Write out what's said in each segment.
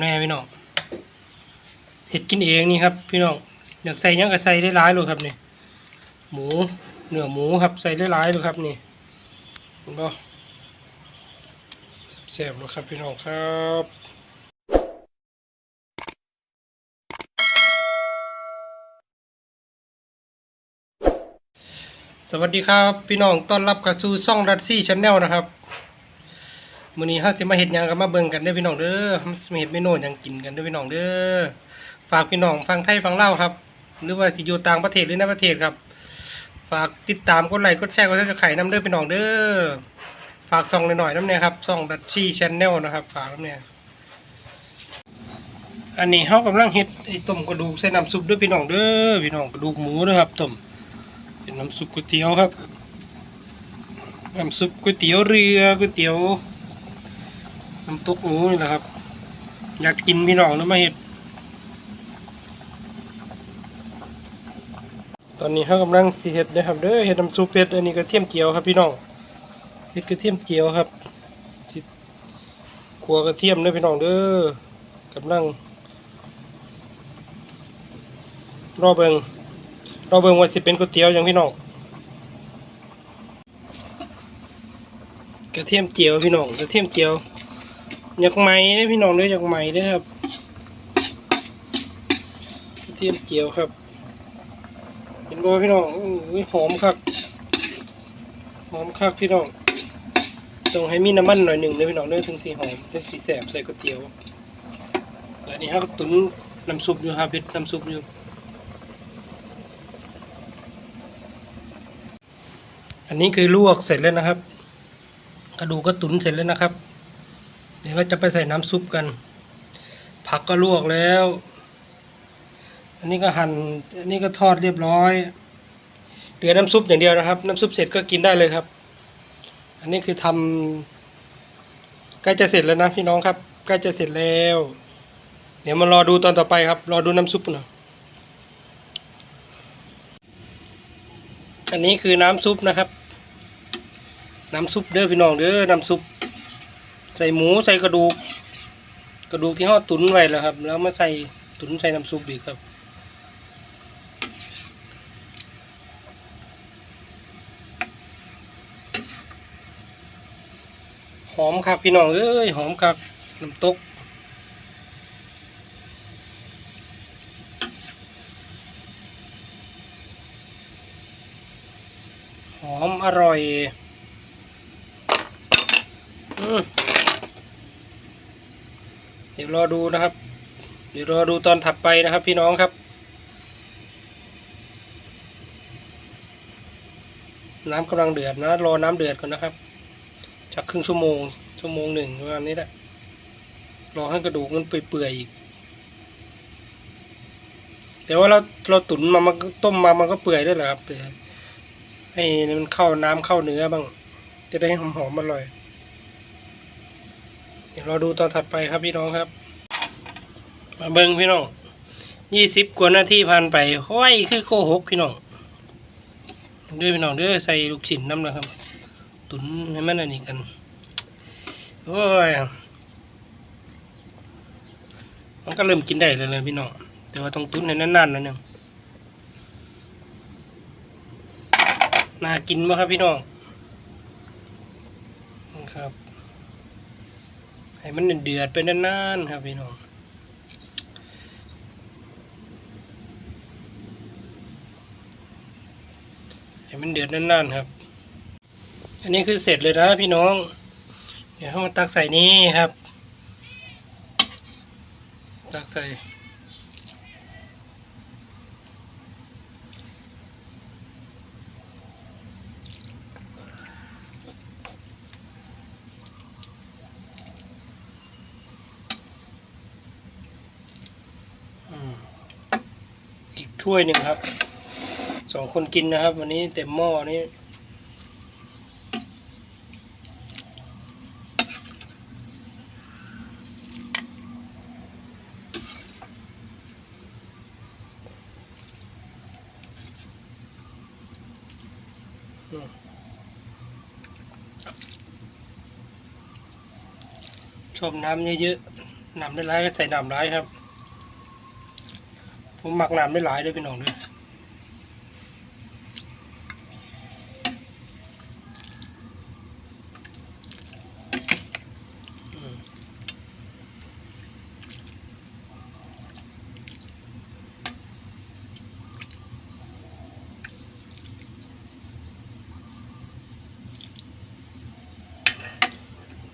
แน่พี่น้องเห็ดกินเองนี่ครับ พี่น้องอยากใส่ยังก็ใส่ได้หลายเลยครับนี่หมูเนื้อหมูครับใส่ได้หลายเลยครับนี่เห็แซ่บเลยครับพี่น้องครับสวัสดีครับ พี่น้องต้อนรับกระสู่ช่องรัดซี่ชาแนลนะครับ มื้อนี้เฮาสิมาเฮ็ดหยังกันมาเบิ่งกันเด้อพี่น้องเด้อเฮาสิมาเฮ็ดเมนูหยังกินกันเด้อพี่น้องเด้อฝากพี่น้องฟังไทยฟังเล่าครับ หรือว่าสิอยู่ต่างประเทศหรือในประเทศครับ ฝากติดตามกดไลค์กดแชร์กดซับสไครต์นำเด้อพี่น้องเด้อฝากส่องหน่อยๆน้ำเนี่ยครับช่องรัดซี่ชแนลนะครับ ฝากน้ำเนี่ยอันนี้เฮากำลังเฮ็ดไอ้ต้มกระดูกใส่น้ำซุปด้อพี่น้องเด้อพี่น้องกระดูกหมูเด้อครับต้มเป็นน้ำซุปก๋วยเตี๋ยวครับน้ำซุปก๋วยเตี๋ยวเรือก๋วยเตี๋ยว น้ำตกหมูนี่แหละครับ อยากกินพี่น้องแล้วมาเห็ด ตอนนี้เขากำลังสิเห็ดนะครับเด้อเห็ดน้ำซุปเห็ดอันนี้กระเทียมเจียวครับพี่น้องเห็ดกระเทียมเจียวครับขัวกระเทียมเด้อพี่น้องเด้อกำลังรอเบิงราเบิงว่าสิเป็นก๋วยเตี๋ยวย่างพี่น้องกระเทียมเจียวพี่น้องกระเทียมเจียว อยากไหมเด้พี่น้องด้ออยากไหมเด้ครับกระเทียมเจียวครับเห็นบ่พี่น้องอุ้ยหอมคักหอมคักพี่น้องต้องให้มีน้ำมันหน่อยหนึ่งเด้อพี่น้องเด้อถึงสีหอมถึงสีแสบใส่ก๋วยเตี๋ยวแล้วนี่ครับตุ๋นน้ำซุปอยู่ครับเผ็ดน้ำซุปอยู่อันนี้คือลวกเสร็จแล้วนะครับ กระดูกก็ตุ๋นเสร็จแล้วนะครับ ดี๋ยวเราจะไปใส่น้ำซุปกัน ผักก็ลวกแล้ว อันนี้ก็หั่นอันนี้ก็ทอดเรียบร้อยเหลือน้ำซุปอย่างเดียวนะครับ น้ำซุปเสร็จก็กินได้เลยครับ อันนี้คือทำใกล้จะเสร็จแล้วนะพี่น้องครับใกล้จะเสร็จแล้ว เดี๋ยวมารอดูตอนต่อไปครับ รอดูน้ำซุปหน่อยอันนี้คือน้ำซุปนะครับ น้ำซุปเด้อพี่น้องเด้อน้ำซุป ใส่หมูใส่กระดูก กระดูกที่ห่อตุ๋นไว้แล้วครับ แล้วมาใส่ตุ๋นใส่น้ำซุปอีกครับหอมครับพี่น้องเอ้ยหอมครับน้ำตกหอมอร่อย อืม ดี๋ยวรอดูนะครับ เดี๋ยวรอดูตอนถัดไปนะครับ พี่น้องครับ น้ำกำลังเดือดนะรอน้ำเดือดก่อนนะครับ จากครึ่งชั่วโมง ชั่วโมงหนึ่งประมาณนี้แหละรอให้กระดูกมันเปื่อยๆอีกแต่ว่าเราเราตุ๋นมามันต้มมามันก็เปื่อยได้แหละครับให้มันเข้าน้ำเข้าเนื้อบ้าง จะได้หอมหอมๆอร่อย ดี๋ยวเราดูตอนถัดไปครับพี่น้องครับ มาเบิ้งพี่น้องยี่สิบกว่านาทีผ่านไปห้อยคือโกหกพี่น้องด้วยพี่น้องด้อใส่ลูกชิ้นน้ำนะครับ ตุนให้มันอันนี้กันโอ้ยมันก็เริ่มกินได้แล้วเลยพี่น้องแต่ว่าต้องตุนให้นานๆหน่อยหนึงน่ากินมากครับพี่น้องครับ ให้มันเดือดไปนานๆครับพี่น้องให้มันเดือดนานๆครับ อันนี้คือเสร็จเลยนะพี่น้อง เดี๋ยวเรามาตักใส่นี้ครับ ตักใส่ อืม อีกถ้วยหนึ่งครับสองคนกินนะครับ วันนี้เต็มหม้อนี้อืมชอบน้ำเยอะๆน้ำได้ร้ายก็ใส่น้ำร้ายครับ ผมหมักน้ำได้หลายด้วยพี่น้องด้วย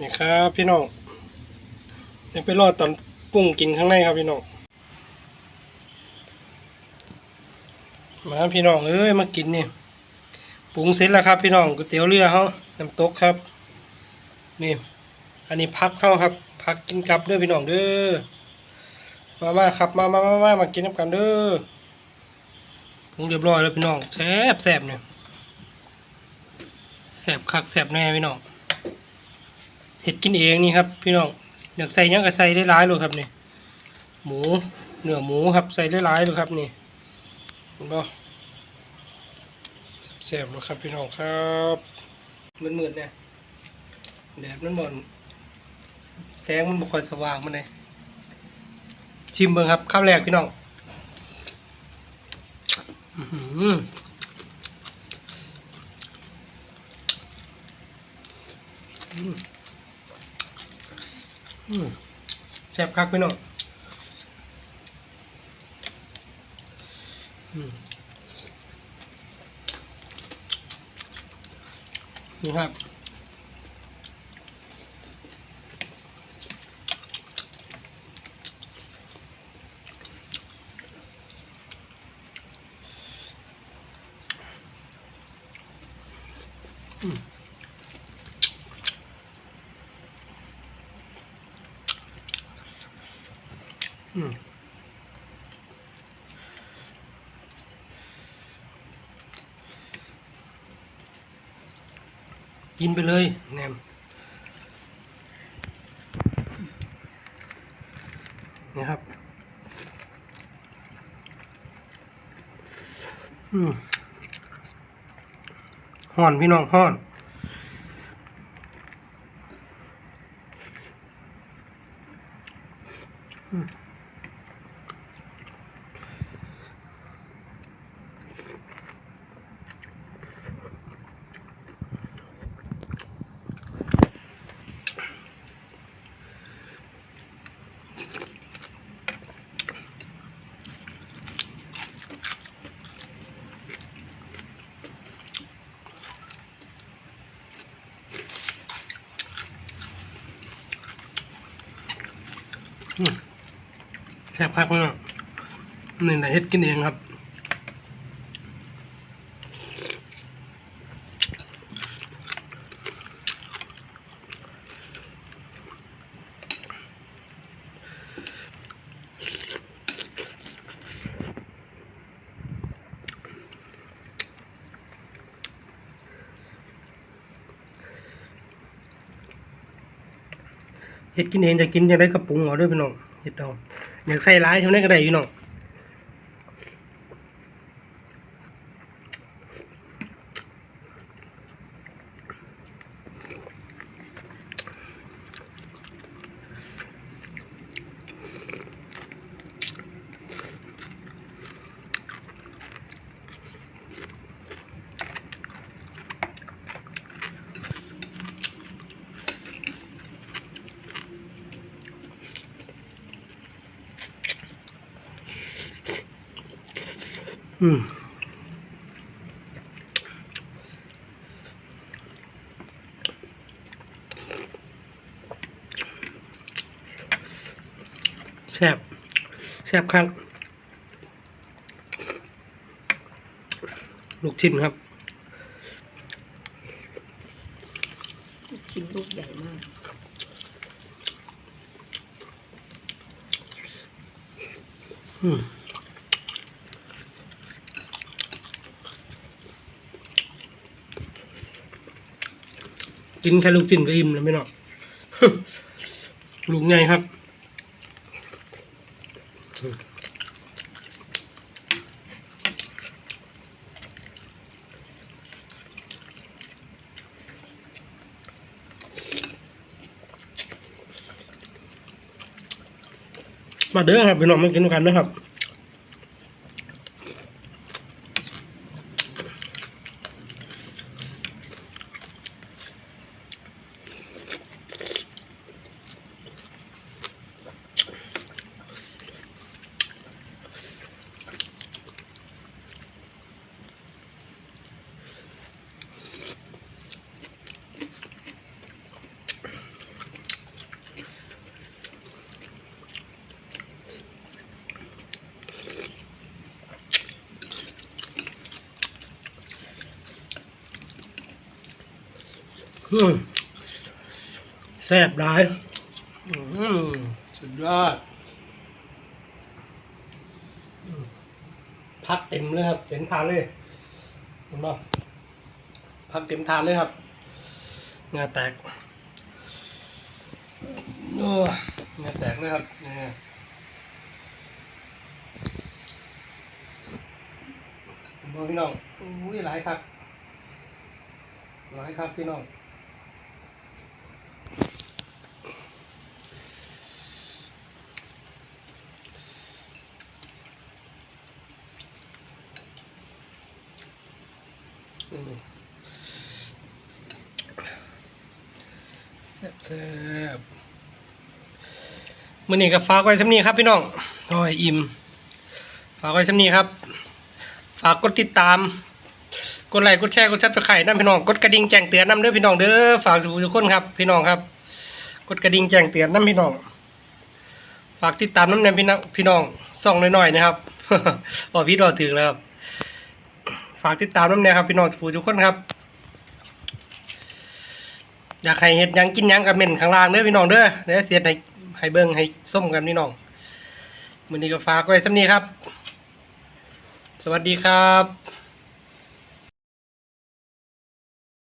นี่ครับพี่น้องเดี๋ยวไปรอดตอนปรุงกินข้างในครับพี่น้องาพี่น้องเอ้ยมากินนี่ปรุงเสร็จแล้วครับ พี่น้องก๋วยเตี๋ยวเรือเขาน้ำตกครับนี่อันนี้พักเขาครับ พักกินกับเด้อพี่น้องเด้อมามาครับมามามามามากินน้ำกันเด้อปรุงเรียบร้อยแล้วพี่น้องแซ่บแซ่บเนี่ยแซ่บคักแซ่บแน่พี่น้องเห็ดกินเองนี่ครับ พี่น้องอยากใส่ยังก็ใส่ได้หลายเลยครับนี่หมูเนื้อหมูครับใส่ได้หลายเลยครับนี่เห็นบ่ แซ่บๆเลยครับพี่น้องครับมืดๆเนี่ยแดดมันบ่อนแสงมันบ่ค่อยสว่างมันเลยชิมเบิ่งครับข้าวแรกพี่น้องอื้อหืออืมอืมแซ่บคักพี่น้องอืม นี่ครับ อืมอืม กินไปเลยแหนมนี่ครับ อืมห่อนพี่น้องห่อน แซ่บครับเพื่อนี่แหละเฮ็ดกินเองครับ เฮ็ดกินเองจะกินยังได้กระปุงเอาด้วยพี่น้องเฮ็ดเอาอยากใส่ร้ายทำได้ก็ได้พี่น้อง อืมแซ่บแซ่บครับ ลูกชิ้นครับชิ้นลูกใหญ่มาก อืม กินแค่ลูกจิ้นก็อิ่มแล้วไม่หรอกลูกใหญ่ครับมาเด้อครับพี่น้องมากินด้วยกันนะครับ แซ่บหลายอืมสุดยอดอืมพักเต็มเลยครับ เต็มทานเลยเห็นป่ะพักเต็มทานเลยครับเหงาแตกโอ้เหงาแตกเลยครับเนี่ยผมบอกพี่น้องอุ้ยหลายครับหลายครับพี่น้อง แซ่บแซ่บมื่อนี้กับฝากไว้สำนีครับพี่น้องโอ้ยอิ่มฝากไว้สำนีครับ ฝากกดติดตาม กดไลค์กดแชร์กดซับสไครต์นั่นพี่น้องกดกระดิ่งแจ้งเตือนนั่นเด้อพี่น้องเด้อฝากสู่ทุกคนครับ พี่น้องครับ กดกระดิ่งแจ้งเตือนนั่นพี่น้อง ฝากติดตามน้ำแนมพี่น้องพี่น้องส่องหน่อยๆนะครับพอพี่รอถึงแล้วครับ ฝากติดตามน้ำแน่ครับพี่น้องสู่ทุกคนครับ อยากให้เห็ดยังกินยังกับเม่นข้างล่างเด้อพี่น้องเด้อเดี๋ยวเสียให้ให้เบิ้งให้ส้มกันพี่น้องมือนี้ก็ฝากไว้สำนี้ครับ สวัสดีครับ